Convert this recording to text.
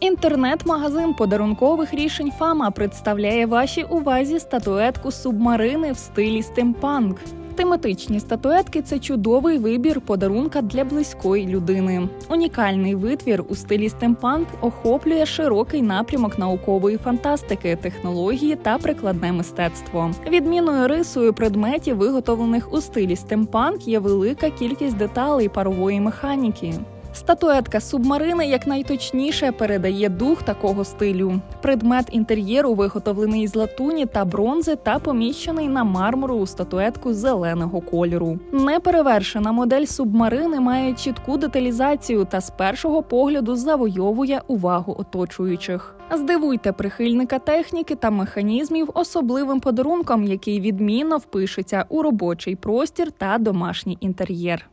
Інтернет-магазин подарункових рішень Фама представляє вашій увазі статуетку субмарини в стилі стимпанк. Тематичні статуетки це чудовий вибір подарунка для близької людини. Унікальний витвір у стилі стимпанк охоплює широкий напрямок наукової фантастики, технології та прикладне мистецтво. Відмінною рисою предметів, виготовлених у стилі стимпанк, є велика кількість деталей парової механіки. Статуетка субмарини якнайточніше передає дух такого стилю. Предмет інтер'єру виготовлений з латуні та бронзи та поміщений на мармурову статуетку зеленого кольору. Неперевершена модель субмарини має чітку деталізацію та з першого погляду завойовує увагу оточуючих. Здивуйте прихильника техніки та механізмів особливим подарунком, який відмінно впишеться у робочий простір та домашній інтер'єр.